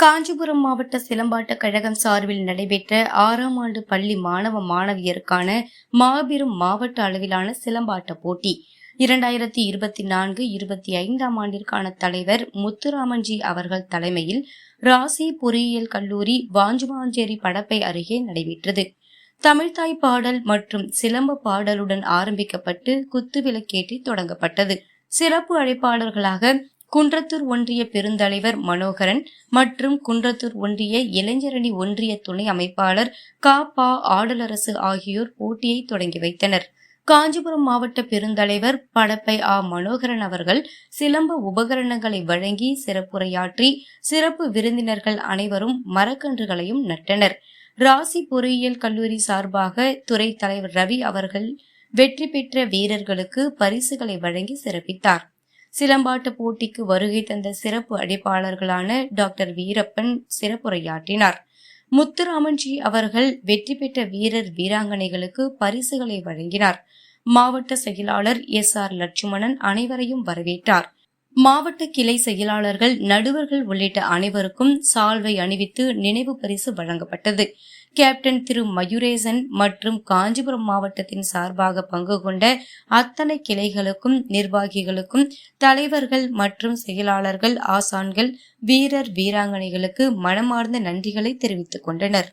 காஞ்சிபுரம் மாவட்ட சிலம்பாட்ட கழகம் சார்பில் நடைபெற்ற ஆறாம் ஆண்டு பள்ளி மாணவ மாணவியருக்கான மாபெரும் மாவட்ட அளவிலான சிலம்பாட்ட போட்டி. இரண்டாயிரத்தி இருபத்தி நான்கு இருபத்தி ஐந்தாம் ஆண்டிற்கான தலைவர் முத்துராமன்ஜி அவர்கள் தலைமையில் ராசி பொறியியல் கல்லூரி வாஞ்சுவாஞ்சேரி படப்பை அருகே நடைபெற்றது. தமிழ்தாய் பாடல் மற்றும் சிலம்ப பாடலுடன் ஆரம்பிக்கப்பட்டு குத்துவிளக்கேற்றி தொடங்கப்பட்டது. சிறப்பு அழைப்பாளர்களாக குன்றத்தூர் ஒன்றிய பெருந்தலைவர் மனோகரன் மற்றும் குன்றத்தூர் ஒன்றிய இளைஞரணி ஒன்றிய துணை அமைப்பாளர் கா. பா. ஆடலரசு ஆகியோர் போட்டியை தொடங்கி வைத்தனர். காஞ்சிபுரம் மாவட்ட பெருந்தலைவர் படப்பை ஆ. மனோகரன் அவர்கள் சிலம்ப உபகரணங்களை வழங்கி சிறப்புரையாற்றி சிறப்பு விருந்தினர்கள் அனைவரும் மரக்கன்றுகளையும் நட்டனர். ராசி பொறியியல் கல்லூரி சார்பாக துறை தலைவர் ரவி அவர்கள் வெற்றி பெற்ற வீரர்களுக்கு பரிசுகளை வழங்கி சிறப்பித்தார். சிலம்பாட்ட போட்டிக்கு வருகை தந்த சிறப்பு அடைப்பாளர்களான டாக்டர் வீரப்பன் சிறப்புரையாற்றினார். முத்துராமன்ஜி அவர்கள் வெற்றி பெற்ற வீரர் வீராங்கனைகளுக்கு பரிசுகளை வழங்கினார். மாவட்ட செயலாளர் எஸ் ஆர் லட்சுமணன் அனைவரையும் வரவேற்றார். மாவட்ட கிளை செயலாளர்கள் நடுவர்கள் உள்ளிட்ட அனைவருக்கும் சால்வை அணிவித்து நினைவு பரிசு வழங்கப்பட்டது. கேப்டன் திரு மயூரேசன் மற்றும் காஞ்சிபுரம் மாவட்டத்தின் சார்பாக பங்கு கொண்ட அத்தனை கிளைகளுக்கும் நிர்வாகிகளுக்கும் தலைவர்கள் மற்றும் செயலாளர்கள் ஆசான்கள் வீரர் வீராங்கனைகளுக்கு மனமார்ந்த நன்றிகளை தெரிவித்துக் கொண்டனர்.